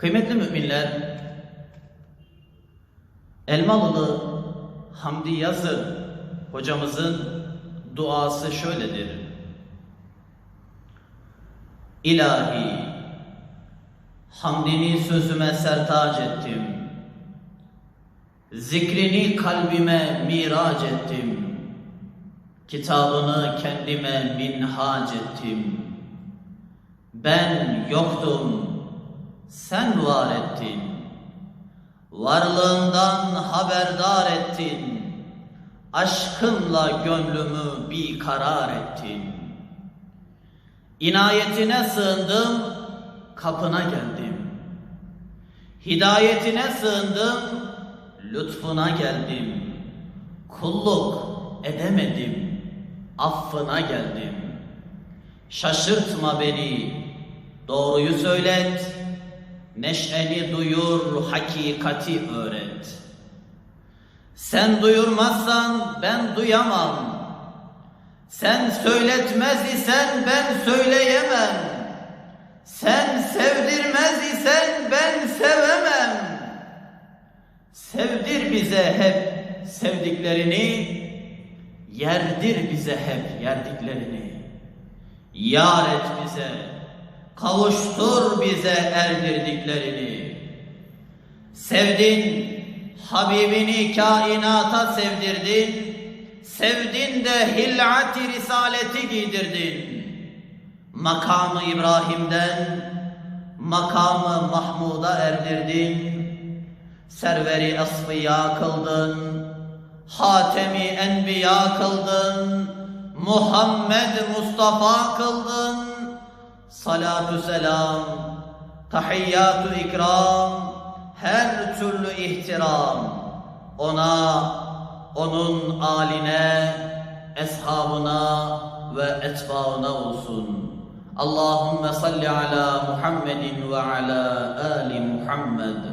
Kıymetli müminler, Elmalılı Hamdi Yazır hocamızın duası şöyledir. İlahi, hamdini sözüme sertaç ettim. Zikrini kalbime mirac ettim. Kitabını kendime minhac ettim. Ben yoktum, sen var ettin. Varlığından haberdar ettin. Aşkınla gönlümü bir karar ettin. İnayetine sığındım, kapına geldim. Hidayetine sığındım, lütfuna geldim. Kulluk edemedim, affına geldim. Şaşırtma beni, doğruyu söylet, neşeni duyur, hakikati öğret. Sen duyurmazsan ben duyamam. Sen söyletmez isen ben söyleyemem. Sen sevdirmez isen ben sevemem. Sevdir bize hep sevdiklerini, yerdir bize hep yerdiklerini. Yar et bize, kavuştur bize erdirdiklerini. Sevdin, Habibini kainata sevdirdin. Sevdin de hilati risaleti giydirdin. Makamı İbrahim'den makamı Mahmud'a erdirdin. Serveri asfiya kıldın. Hatemi enbiya kıldın. Muhammed Mustafa kıldın. Salatü selam, tahiyyatü ikram, her türlü ihtiram ona, onun aline, eshabına ve etbaına olsun. Allahümme salli ala Muhammedin ve ala ali Muhammed.